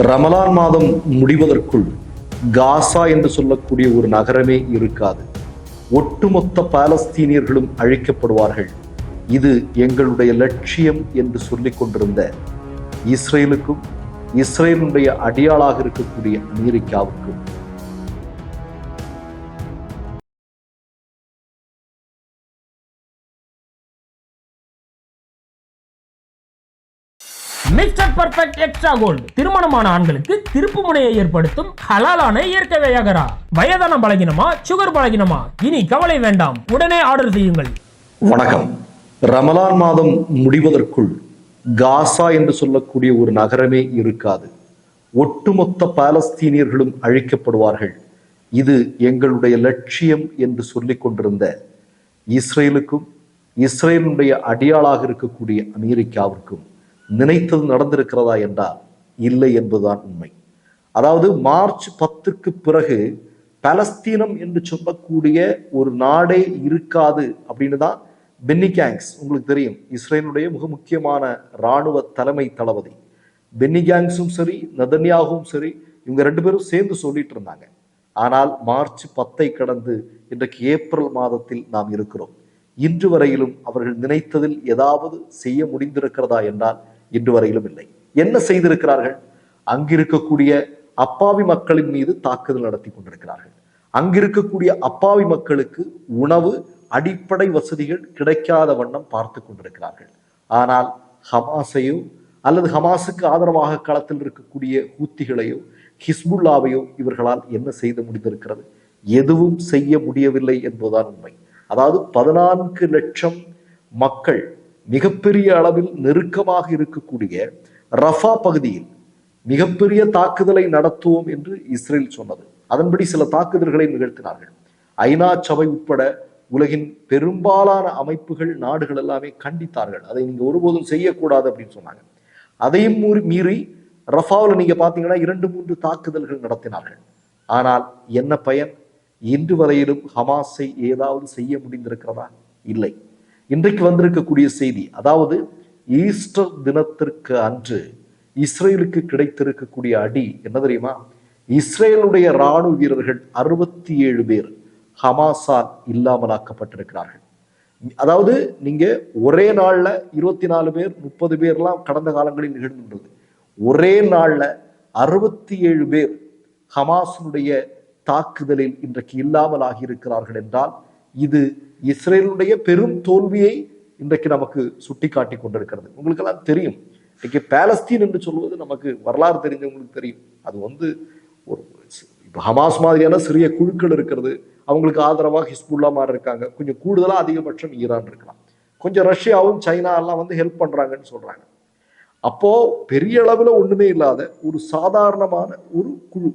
ரமலான் மாதம் முடிவதற்குள் காசா என்று சொல்லக்கூடிய ஒரு நகரமே இருக்காது. ஒட்டுமொத்த பாலஸ்தீனியர்களும் அழிக்கப்படுவார்கள். இது எங்களுடைய லட்சியம் என்று சொல்லிக் கொண்டிருந்த இஸ்ரேலுக்கும் இஸ்ரேலுடைய அடியாளாக இருக்கக்கூடிய அமெரிக்காவுக்கும். Mister perfect extra gold. திருமணமான ஆண்களுக்கு திருப்பு முனையை ஏற்படுத்தும் ஹலாலான இயற்கை வையகரா. வயதான பலகினமா சுகர் பலகினமா? இனி கவலை வேண்டாம். உடனே ஆர்டர் செய்யுங்கள். வணக்கம். ரமலான் மாதம் முடிவதற்குள் காசா என்று சொல்லக்கூடிய ஒரு நகரமே இருக்காது. ஒட்டுமொத்த பாலஸ்தீனியர்களும் அழிக்கப்படுவார்கள். இது எங்களுடைய லட்சியம் என்று சொல்லிக் கொண்டிருந்த இஸ்ரேலுக்கும் இஸ்ரேலுடைய அடியாளாக இருக்கக்கூடிய அமெரிக்காவிற்கும். நினைத்தது நடந்திருக்கிறதா என்றால் இல்லை என்பதுதான் உண்மை. அதாவது மார்ச் பத்துக்கு பிறகு பலஸ்தீனம் என்று சொல்லக்கூடிய ஒரு நாடே இருக்காது அப்படின்னு தான் பென்னி கேங்ஸ் உங்களுக்கு தெரியும் இஸ்ரேலுடைய மிக முக்கியமான இராணுவ தலைமை தளபதி. பென்னி கேங்ஸும் சரி நதன்யாகவும் சரி இவங்க ரெண்டு பேரும் சேர்ந்து சொல்லிட்டு இருந்தாங்க. ஆனால் மார்ச் பத்தை கடந்து இன்றைக்கு ஏப்ரல் மாதத்தில் நாம் இருக்கிறோம். இன்று வரையிலும் அவர்கள் நினைத்ததில் ஏதாவது செய்ய முடிந்திருக்கிறதா என்றால் இன்று வரையிலும் இல்லை. என்ன செய்திருக்கிறார்கள்? அங்கிருக்கக்கூடிய அப்பாவி மக்களின் மீது தாக்குதல் நடத்தி கொண்டிருக்கிறார்கள். அங்கிருக்கக்கூடிய அப்பாவி மக்களுக்கு உணவு அடிப்படை வசதிகள் கிடைக்காத வண்ணம் பார்த்து கொண்டிருக்கிறார்கள். ஆனால் ஹமாஸையோ அல்லது ஹமாஸுக்கு ஆதரவாக களத்தில் இருக்கக்கூடிய ஹூத்திகளையோ ஹிஸ்புல்லாவையோ இவர்களால் என்ன செய்து முடிந்திருக்கிறது? எதுவும் செய்ய முடியவில்லை என்பதுதான் உண்மை. அதாவது பதினான்கு லட்சம் மக்கள் மிகப்பெரிய அளவில் நெருக்கமாக இருக்கக்கூடிய ரஃபா பகுதியில் மிகப்பெரிய தாக்குதலை நடத்துவோம் என்று இஸ்ரேல் சொன்னது. அதன்படி சில தாக்குதல்களை நிகழ்த்தினார்கள். ஐநா சபை உட்பட உலகின் பெரும்பாலான அமைப்புகள் நாடுகள் எல்லாமே கண்டித்தார்கள். அதை நீங்க ஒருபோதும் செய்யக்கூடாது அப்படின்னு சொன்னாங்க. அதையும் மீறி- ரஃபாவில் நீங்க பாத்தீங்கன்னா இரண்டு மூன்று தாக்குதல்கள் நடத்தினார்கள். ஆனால் என்ன பயன்? இன்று வரையிலும் ஹமாஸை ஏதாவது செய்ய முடிந்திருக்கிறதா? இல்லை. இன்றைக்கு வந்திருக்கக்கூடிய செய்தி அதாவது ஈஸ்டர் தினத்திற்கு அன்று இஸ்ரேலுக்கு கிடைத்திருக்கக்கூடிய அடி என்ன தெரியுமா? இஸ்ரேலுடைய ராணுவ வீரர்கள் அறுபத்தி ஏழு பேர் ஹமாசால் இல்லாமலாக்கப்பட்டிருக்கிறார்கள். அதாவது நீங்க ஒரே நாள்ல இருபத்தி நாலு பேர் முப்பது பேர்லாம் கடந்த காலங்களில் நிகழ்ந்துள்ளது ஒரே நாள்ல அறுபத்தி ஏழு பேர் ஹமாஸினுடைய தாக்குதலில் இன்றைக்கு இல்லாமல் ஆகியிருக்கிறார்கள் என்றால் இது இஸ்ரேலுடைய பெரும் தோல்வியை இன்றைக்கு நமக்கு சுட்டிக்காட்டி கொண்டிருக்கிறது. உங்களுக்கெல்லாம் தெரியும். இன்னைக்கு பேலஸ்தீன் என்று சொல்வது நமக்கு வரலாறு தெரிஞ்சவங்களுக்கு தெரியும். அது வந்து ஒரு இப்போ ஹமாஸ் மாதிரியான சிறிய குழுக்கள் இருக்கிறது. அவங்களுக்கு ஆதரவாக ஹிஸ்புல்லா மாதிரி இருக்காங்க. கொஞ்சம் கூடுதலாக அதிகபட்சம் ஈரான் இருக்கலாம். கொஞ்சம் ரஷ்யாவும் சைனா எல்லாம் வந்து ஹெல்ப் பண்ணுறாங்கன்னு சொல்கிறாங்க அப்போ பெரிய அளவில் ஒன்றுமே இல்லாத ஒரு சாதாரணமான ஒரு குழு.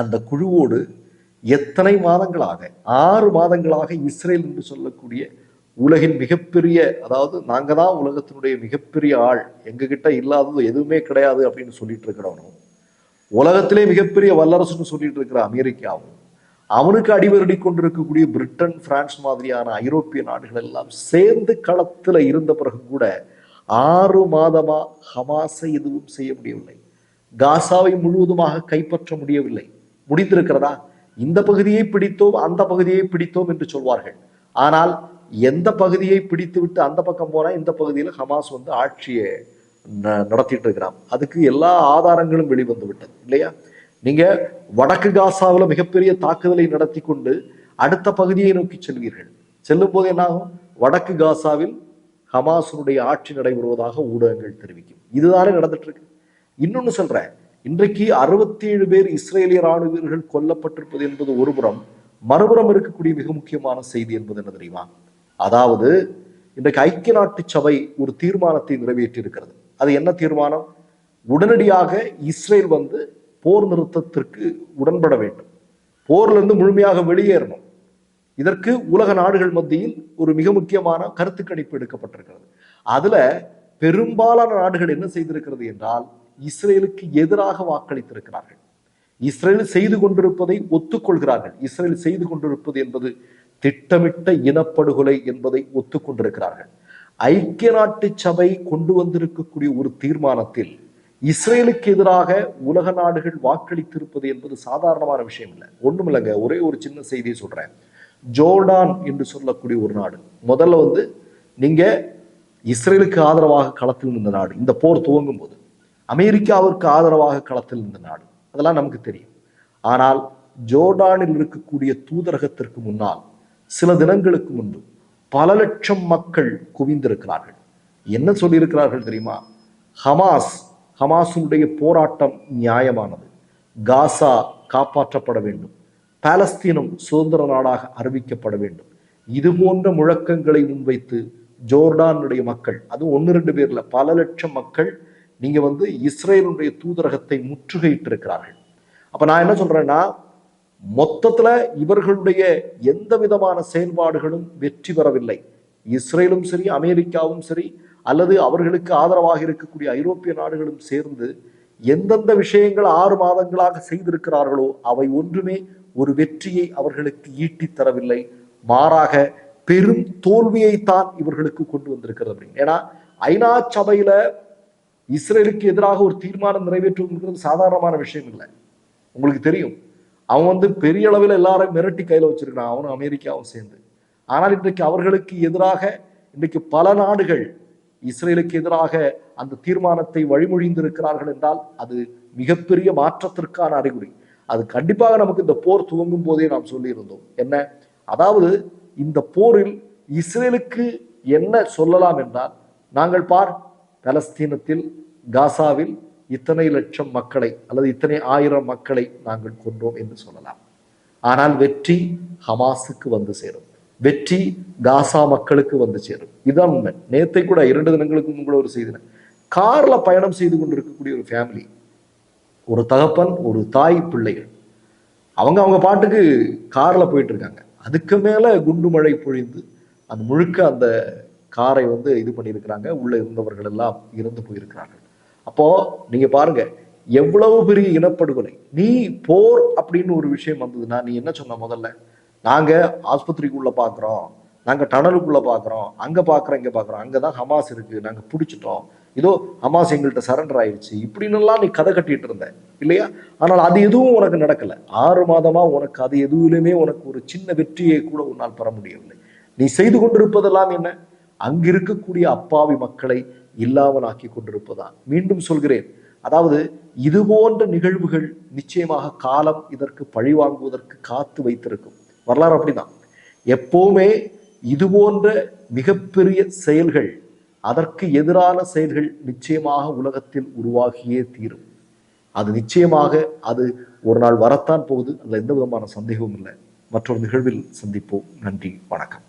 அந்த குழுவோடு எத்தனை மாதங்களாக ஆறு மாதங்களாக இஸ்ரேல் என்று சொல்லக்கூடிய உலகின் மிகப்பெரிய அதாவது நாங்கள் தான் உலகத்தினுடைய மிகப்பெரிய ஆள் எங்ககிட்ட இல்லாதது எதுவுமே கிடையாது அப்படின்னு சொல்லிட்டு இருக்கிறவனும் உலகத்திலே மிகப்பெரிய வல்லரசுன்னு சொல்லிட்டு இருக்கிற அமெரிக்காவும் அவனுக்கு அடிவருடி கொண்டிருக்கக்கூடிய பிரிட்டன் பிரான்ஸ் மாதிரியான ஐரோப்பிய நாடுகள் எல்லாம் சேர்ந்து களத்தில் இருந்த பிறகு கூட ஆறு மாதமா ஹமாஸை எதுவும் செய்ய முடியவில்லை. காசாவை முழுவதுமாக கைப்பற்ற முடியவில்லை. முடிந்திருக்கிறதா இந்த பகுதியை பிடித்தோம் அந்த பகுதியை பிடித்தோம் என்று சொல்வார்கள். ஆனால் எந்த பகுதியை பிடித்துவிட்டு அந்த பக்கம் போனால் இந்த பகுதியில் ஹமாஸ் வந்து ஆட்சியை ந- நடத்திட்டு இருக்கிறான். அதுக்கு எல்லா ஆதாரங்களும் வெளிவந்து விட்டது இல்லையா? நீங்க வடக்கு காசாவில் மிகப்பெரிய தாக்குதலை நடத்தி கொண்டு அடுத்த பகுதியை நோக்கி செல்வீர்கள். செல்லும் போது என்னாகும்? வடக்கு காசாவில் ஹமாசுனுடைய ஆட்சி நடைபெறுவதாக ஊடகங்கள் தெரிவிக்கும். இதுதானே நடந்துட்டு இருக்கு. இன்னொன்னு சொல்றேன். இன்றைக்கு அறுபத்தி ஏழு பேர் இஸ்ரேலிய ராணுவ வீரர்கள் கொல்லப்பட்டிருப்பது என்பது ஒருபுறம் மறுபுறம் இருக்கக்கூடிய மிக முக்கியமான செய்தி என்பது என்ன தெரியுமா? அதாவது இன்றைக்கு ஐக்கிய நாட்டு சபை ஒரு தீர்மானத்தை நிறைவேற்றி இருக்கிறது அது என்ன தீர்மானம்? உடனடியாக இஸ்ரேல் வந்து போர் நிறுத்தத்திற்கு உடன்பட வேண்டும். போர்லேருந்து முழுமையாக வெளியேறணும். இதற்கு உலக நாடுகள் மத்தியில் ஒரு மிக முக்கியமான கருத்து கணிப்பு எடுக்கப்பட்டிருக்கிறது. அதுல பெரும்பாலான நாடுகள் என்ன செய்திருக்கிறது என்றால் இஸ்ரேலுக்கு எதிராக வாக்களித்திருக்கிறார்கள். இஸ்ரேல் செய்து கொண்டிருப்பதை ஒத்துக்கொள்கிறார்கள். இஸ்ரேல் செய்து கொண்டிருப்பது என்பது திட்டமிட்ட இனப்படுகொலை என்பதை ஒத்துக்கொண்டிருக்கிறார்கள். ஐக்கிய நாட்டு சபை கொண்டு வந்திருக்கக்கூடிய ஒரு தீர்மானத்தில் இஸ்ரேலுக்கு எதிராக உலக நாடுகள் வாக்களித்திருப்பது என்பது சாதாரணமான விஷயம் இல்லை. ஒண்ணும் இல்லைங்க ஒரே ஒரு சின்ன செய்தியை சொல்றேன். ஜோர்டான் என்று சொல்லக்கூடிய ஒரு நாடு. முதல்ல வந்து நீங்க இஸ்ரேலுக்கு ஆதரவாக களத்தில் நின்ற நாடு. இந்த போர் துவங்கும் போது அமெரிக்காவிற்கு ஆதரவாக களத்தில் இருந்த நாடு. அதெல்லாம் நமக்கு தெரியும். ஆனால் ஜோர்டானில் இருக்கக்கூடிய தூதரகத்திற்கு முன்னால் சில தினங்களுக்கு முன்பு பல லட்சம் மக்கள் குவிந்திருக்கிறார்கள். என்ன சொல்லியிருக்கிறார்கள் தெரியுமா? ஹமாஸ் ஹமாஸுடைய போராட்டம் நியாயமானது. காசா காப்பாற்றப்பட வேண்டும். பாலஸ்தீனம் சுதந்திர நாடாக அறிவிக்கப்பட வேண்டும். இது போன்ற முழக்கங்களை முன்வைத்து ஜோர்டானுடைய மக்கள் அது ஒன்று ரெண்டு பேர்ல பல லட்சம் மக்கள் நீங்க வந்து இஸ்ரேலுடைய தூதரகத்தை முற்றுகையிட்டு இருக்கிறார்கள் அப்ப நான் என்ன சொல்றேன்னா மொத்தத்துல இவர்களுடைய எந்த விதமான செயல்பாடுகளும் வெற்றி பெறவில்லை. இஸ்ரேலும் சரி அமெரிக்காவும் சரி அல்லது அவர்களுக்கு ஆதரவாக இருக்கக்கூடிய ஐரோப்பிய நாடுகளும் சேர்ந்து எந்தெந்த விஷயங்கள் ஆறு மாதங்களாக செய்திருக்கிறார்களோ அவை ஒன்றுமே ஒரு வெற்றியை அவர்களுக்கு ஈட்டித் தரவில்லை. மாறாக பெரும் தோல்வியைத்தான் இவர்களுக்கு கொண்டு வந்திருக்கிறது அப்படின்னு. ஏன்னா ஐநா சபையில இஸ்ரேலுக்கு எதிராக ஒரு தீர்மானம் நிறைவேற்றுவதுங்கிறது சாதாரணமான விஷயம் இல்லை உங்களுக்கு தெரியும். அவன் வந்து பெரிய அளவில் எல்லாரும் மிரட்டி கையில் வச்சிருக்கான் அவனும் அமெரிக்காவும் சேர்ந்து. ஆனால் இன்றைக்கு அவர்களுக்கு எதிராக இன்றைக்கு பல நாடுகள் இஸ்ரேலுக்கு எதிராக அந்த தீர்மானத்தை வழிமொழிந்திருக்கிறார்கள் என்றால் அது மிகப்பெரிய மாற்றத்திற்கான அறிகுறி. அது கண்டிப்பாக நமக்கு இந்த போர் துவங்கும் போதே நாம் சொல்லியிருந்தோம். என்ன? அதாவது இந்த போரில் இஸ்ரேலுக்கு என்ன சொல்லலாம் என்றால் நாங்கள் பார் பலஸ்தீனத்தில் காசாவில் இத்தனை லட்சம் மக்களை அல்லது இத்தனை ஆயிரம் மக்களை நாங்கள் கொன்றோம் என்று சொல்லலாம். ஆனால் வெற்றி ஹமாஸுக்கு வந்து சேரும். வெற்றி காசா மக்களுக்கு வந்து சேரும். இதுதான் உண்மை. நேத்தை கூட இரண்டு தினங்களுக்கு முன்பு ஒரு செய்தின கார்ல பயணம் செய்து கொண்டிருக்கக்கூடிய ஒரு ஃபேமிலி ஒரு தகப்பன் ஒரு தாய் பிள்ளைகள். அவங்க அவங்க பாட்டுக்கு கார்ல போயிட்டு இருக்காங்க. அதுக்கு மேல குண்டு மழை பொழிந்து அந்த முழுக்க அந்த காரை வந்து இது பண்ணியிருக்கிறாங்க. உள்ளே இருந்தவர்கள் எல்லாம் இறந்து போயிருக்கிறார்கள். அப்போ நீங்க பாருங்க எவ்வளவு பெரிய இனப்படுகொலை. நீ போர் அப்படின்னு ஒரு விஷயம் வந்ததுன்னா நீ என்ன சொன்ன முதல்ல? நாங்க ஆஸ்பத்திரிக்குள்ள பாக்குறோம். நாங்க டனலுக்குள்ள பாக்குறோம். அங்க பாக்குறோம் இங்க பாக்குறோம். அங்கதான் ஹமாஸ் இருக்கு. நாங்க பிடிச்சிட்டோம். இதோ ஹமாஸ் எங்கள்கிட்ட சரண்டர் ஆயிடுச்சு இப்படின்னு எல்லாம் நீ கதை கட்டிட்டு இருந்த இல்லையா? ஆனால் அது எதுவும் உனக்கு நடக்கல. ஆறு மாதமா உனக்கு அது எதுவுமே உனக்கு ஒரு சின்ன வெற்றியை கூட உன்னால் பெற முடியவில்லை. நீ செய்து கொண்டிருப்பதெல்லாம் என்ன? அங்கிருக்கக்கூடிய அப்பாவி மக்களை இல்லாமலாக்கி கொண்டிருப்பதான் மீண்டும் சொல்கிறேன். அதாவது இது போன்ற நிகழ்வுகள் நிச்சயமாக காலம் இதற்கு பழி வாங்குவதற்கு காத்து வைத்திருக்கும். வரலாறு அப்படிதான். எப்போவுமே இது போன்ற மிகப்பெரிய செயல்கள் அதற்கு எதிரான செயல்கள் நிச்சயமாக உலகத்தில் உருவாகியே தீரும். அது நிச்சயமாக அது ஒரு நாள் வரத்தான் போகுது. அதில் எந்த விதமான சந்தேகமும் இல்லை. மற்றொரு நிகழ்வில் சந்திப்போம். நன்றி. வணக்கம்.